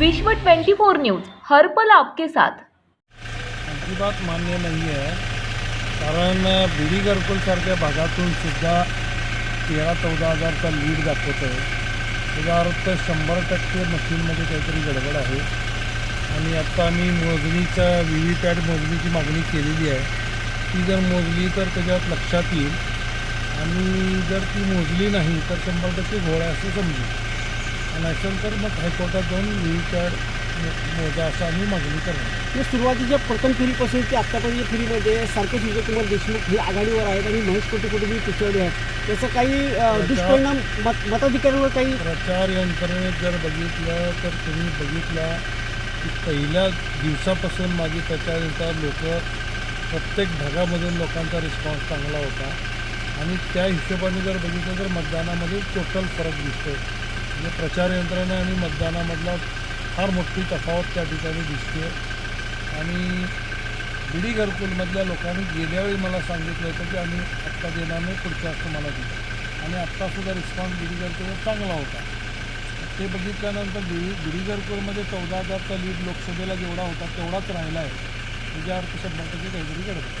विश्व 24 न्यूज हर पल आपके साथ. अजिबात मान्य नाही आहे कारण बिडी घरकुलसारख्या भागातून सुद्धा तेरा चौदा हजारचा लीड दाखवतो आहे त्याचा अर्थ शंभर टक्के मशीनमध्ये काहीतरी गडबड आहे. आणि आत्ता आम्ही मोजणीच्या व्ही व्ही पॅट मोजणीची मागणी केलेली आहे. ती जर मोजली तर त्याच्यात लक्षात येईल. आणि जर ती मोजली नाही तर शंभर टक्के घोळा असं समजू असेल तर मग हायकोर्टात जाऊन व्ही व्ही पॅट मोजा असं आम्ही मागणी करणार. म्हणजे सुरुवातीच्या प्रथम फेरीपासून ते आत्तापर्यंत फेरीमध्ये सारखेच विजयकुमार देशमुख हे आघाडीवर आहेत आणि महेश कोटे कुटुंबी पिछवले आहेत. त्याचा काही अ, दुष्परिणाम मत मताधिकाऱ्यांवर काही प्रचार यंत्रणेत जर बघितलं तर तुम्ही बघितलं की पहिल्या दिवसापासून माझी प्रचारानुसार लोक प्रत्येक भागामधून लोकांचा रिस्पॉन्स चांगला होता. आणि त्या हिशोबाने जर बघितलं तर मतदानामध्ये टोटल फरक दिसतो म्हणजे प्रचार यंत्रणा आणि मतदानामधला फार मोठी तफावत त्या ठिकाणी दिसते. आणि बिडी घरकुलमधल्या लोकांनी गेल्यावेळी मला सांगितलं होतं की आम्ही आत्ता देणार नाही पुढच्या असं मला दिलं आणि आत्तासुद्धा रिस्पॉन्स बिडी घरकुलवर चांगला होता. ते बघितल्यानंतर बिडी बिडी घरकुलमध्ये चौदा हजारचा लीड लोकसभेला जेवढा होता तेवढाच राहिला आहे. त्याच्या अर्थ शंभर टक्के काहीतरी घडतं